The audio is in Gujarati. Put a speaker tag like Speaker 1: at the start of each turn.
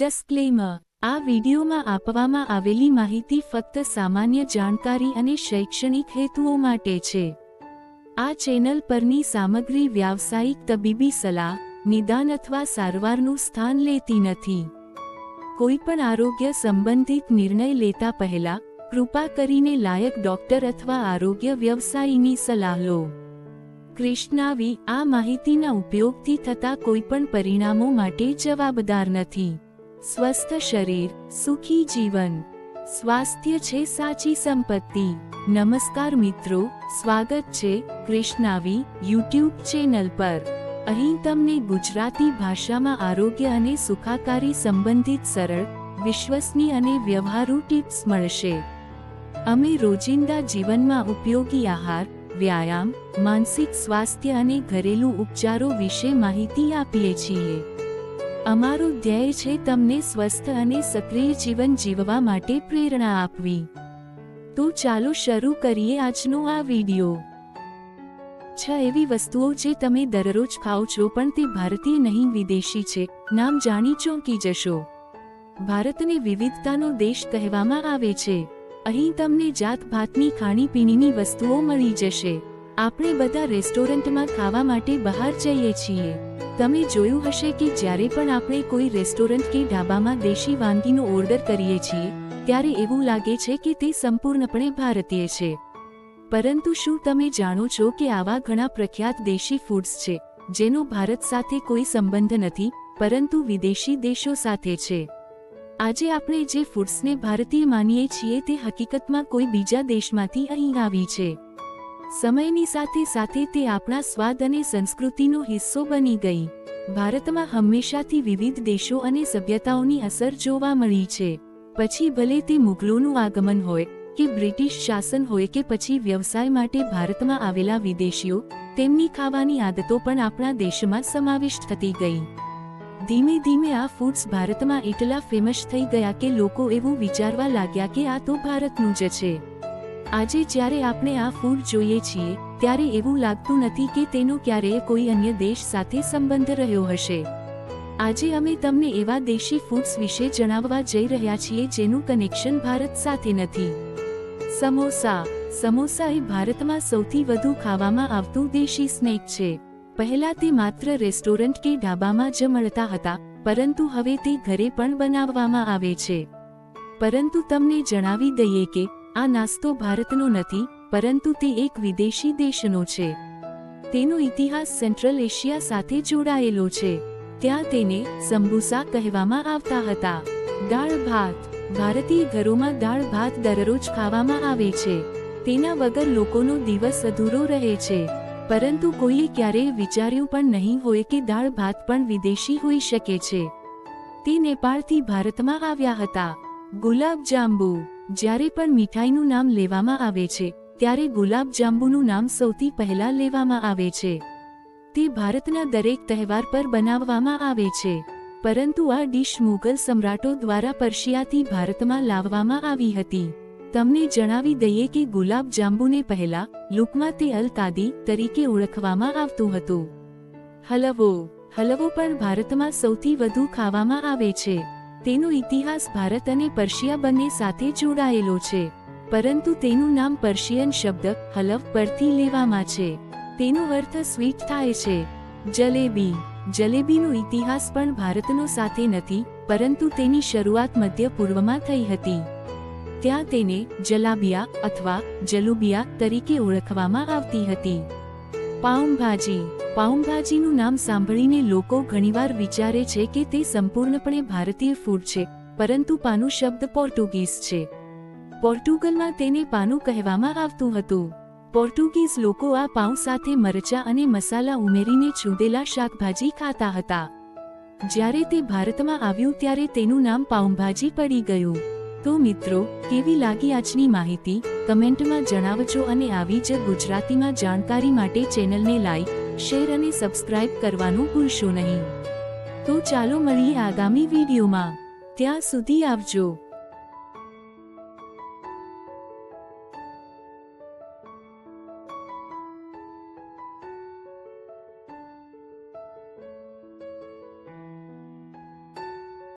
Speaker 1: ડિસ્ક્લેમર આ વિડીયોમાં આપવામાં આવેલી માહિતી ફક્ત સામાન્ય જાણકારી અને શૈક્ષણિક હેતુઓ માટે છે. આ ચેનલ પરની સામગ્રી વ્યાવસાયિક તબીબી સલાહ, નિદાન અથવા સારવારનું સ્થાન લેતી નથી. કોઈપણ આરોગ્ય સંબંધિત નિર્ણય લેતા પહેલા, કૃપા કરીને લાયક ડોક્ટર અથવા આરોગ્ય વ્યવસાયીની સલાહ લો. કૃષ્ણાવી, આ માહિતીના ઉપયોગથી થતા કોઈપણ પરિણામો માટે જવાબદાર નથી. સ્વસ્થ શરીર, સુખી જીવન. સ્વાસ્થ્ય છે સાચી સંપત્તિ. નમસ્કાર મિત્રો, સ્વાગત છે કૃષ્ણાવી યુટ્યુબ ચેનલ પર. અહીં તમને ગુજરાતી ભાષામાં આરોગ્ય અને સુખાકારી સંબંધિત સરળ, વિશ્વસનીય અને વ્યવહારુ ટિપ્સ મળશે. અમે રોજિંદા જીવનમાં ઉપયોગી આહાર, વ્યાયામ, માનસિક સ્વાસ્થ્ય અને ઘરેલું ઉપચારો વિશે માહિતી આપીએ છીએ. અમારું ધ્યેય છે તમને સ્વસ્થ અને સક્રિય જીવન જીવવા માટે પ્રેરણા આપવી. તો ચાલો શરૂ કરીએ આજનો આ વિડિયો. છ એવી વસ્તુઓ જે તમે દરરોજ ખાઓ છો પણ તે ભારતીય નહીં, વિદેશી છે. નામ જાણી ચોંકી જશો. ભારતને વિવિધતાનો દેશ કહેવામાં આવે છે. અહીં તમને જાત ભાતની ખાણીપીણીની વસ્તુઓ મળી જશે. આપણે બધા રેસ્ટોરન્ટમાં ખાવા માટે બહાર જઈએ છીએ. તમે જોયું હશે કે જ્યારે પણ આપણે કોઈ રેસ્ટોરન્ટ કે ઢાબામાં દેશી વાનગીનો ઓર્ડર કરીએ છીએ, ત્યારે એવું લાગે છે કે તે સંપૂર્ણપણે ભારતીય છે. પરંતુ શું તમે જાણો છો કે આવા ઘણા પ્રખ્યાત દેશી ફૂડ્સ છે, જેનો ભારત સાથે કોઈ સંબંધ નથી, પરંતુ વિદેશી દેશો સાથે છે? આજે આપણે જે ફૂડ્સને ભારતીય માનીએ છીએ તે હકીકતમાં કોઈ બીજા દેશમાંથી અહીં આવી છે. સમયની સાથે સાથે તે આપણા સ્વાદ અને સંસ્કૃતિનો હિસ્સો બની ગઈ. ભારતમાં હંમેશાથી વિવિધ દેશો અને સભ્યતાઓની અસર જોવા મળી છે. પછી ભલે તે મુઘલોનું આગમન હોય, કે બ્રિટિશ શાસન હોય, કે પછી વ્યવસાય માટે ભારતમાં આવેલા વિદેશીઓ, તેમની ખાવાની આદતો પણ આપણા દેશમાં સમાવિષ્ટ થતી ગઈ. ધીમે ધીમે આ ફૂડ્સ ભારતમાં એટલા ફેમસ થઈ ગયા કે લોકો એવું વિચારવા લાગ્યા કે આ તો ભારતનું જ છે. આજે જ્યારે આપણે આ ફૂડ જોઈએ છીએ, ત્યારે એવું લાગતું નથી કે તેનો ક્યારેય કોઈ અન્ય દેશ સાથે સંબંધ રહ્યો હશે. આજે અમે તમને એવા દેશી ફૂડ્સ વિશે જણાવવા જઈ રહ્યા છીએ જેનું કનેક્શન ભારત સાથે નથી. સમોસા. સમોસા એ ભારતમાં સૌથી વધુ ખાવામાં આવતું દેશી સ્નેક છે. પહેલા તે માત્ર રેસ્ટોરન્ટ કે ઢાબામાં જ મળતા હતા, પરંતુ હવે તે ઘરે પણ બનાવવામાં આવે છે. પરંતુ તમને જણાવી દઈએ કે આ નાસ્તો ભારતનો નથી, પરંતુ તે એક વિદેશી દેશનો છે. તેનો ઇતિહાસ સેન્ટ્રલ એશિયા સાથે જોડાયેલો છે. ત્યાં તેને સંબુસા કહેવામાં આવતા હતા. દાળ ભાત. ભારતીય ઘરોમાં દાળ ભાત દરરોજ ખાવામાં આવે છે. તેના વગર લોકોનો દિવસ અધૂરો રહે છે. પરંતુ કોઈએ ક્યારેય વિચાર્યું પણ નહીં હોય કે દાળ ભાત પણ વિદેશી હોઈ શકે છે. તે નેપાળથી ભારતમાં આવ્યા હતા. ગુલાબ જાંબુ. જ્યારે પણ મીઠાઈનું નામ લેવામાં આવે છે, ત્યારે ગુલાબ જાંબુનું નામ સૌથી પહેલા લેવામાં આવે છે. તે ભારતના દરેક તહેવાર પર બનાવવામાં આવે છે. પરંતુ આ ડીશ મુઘલ સમ્રાટો દ્વારા પર્શિયાથી ભારતમાં લાવવામાં આવી હતી. તમને જણાવી દઈએ કે ગુલાબ જાંબુને પહેલા લુકમાં તે અલ કાદી તરીકે ઓળખવામાં આવતું હતું. હલવો. હલવો પણ ભારતમાં સૌથી વધુ ખાવામાં આવે છે. તેનો ઇતિહાસ ભારત અને પર્શિયા બંને સાથે જોડાયેલો છે, પરંતુ તેનું નામ પર્શિયન શબ્દ હલવ પરથી લેવામાં છે. તેનો અર્થ સ્વીટ થાય છે. જલેબી. જલેબીનો ઇતિહાસ પણ ભારતનો સાથે નથી, પરંતુ તેની શરૂઆત મધ્ય પૂર્વમાં થઈ હતી. ત્યાં તેને જલાબિયા અથવા જલુબિયા તરીકે ઓળખવામાં આવતી હતી. પાઉંભાજી. પાઉંભાજીનું નામ સાંભળીને લોકો ઘણીવાર વિચારે છે કે તે સંપૂર્ણપણે ભારતીય ફૂડ છે, પરંતુ પાનું શબ્દ પોર્ટુગીઝ છે. પોર્ટુગલમાં તેને પાનું કહેવામાં આવતું હતું. પોર્ટુગીઝ લોકો આ પાઉં સાથે મરચા અને મસાલા ઉમેરીને છૂદેલા શાકભાજી ખાતા હતા. જ્યારે તે ભારતમાં આવ્યું ત્યારે તેનું નામ પાઉંભાજી પડી ગયું. તો મિત્રો, કેવી લાગી આજની માહિતી? કમેન્ટમાં જણાવજો અને આવી જ ગુજરાતીમાં જાણકારી માટે ચેનલને લાઈક, શેર અને સબસ્ક્રાઇબ કરવાનું ભૂલશો નહીં. તો ચાલો મળીએ આગામી વિડીયોમાં. ત્યાં સુધી આવજો.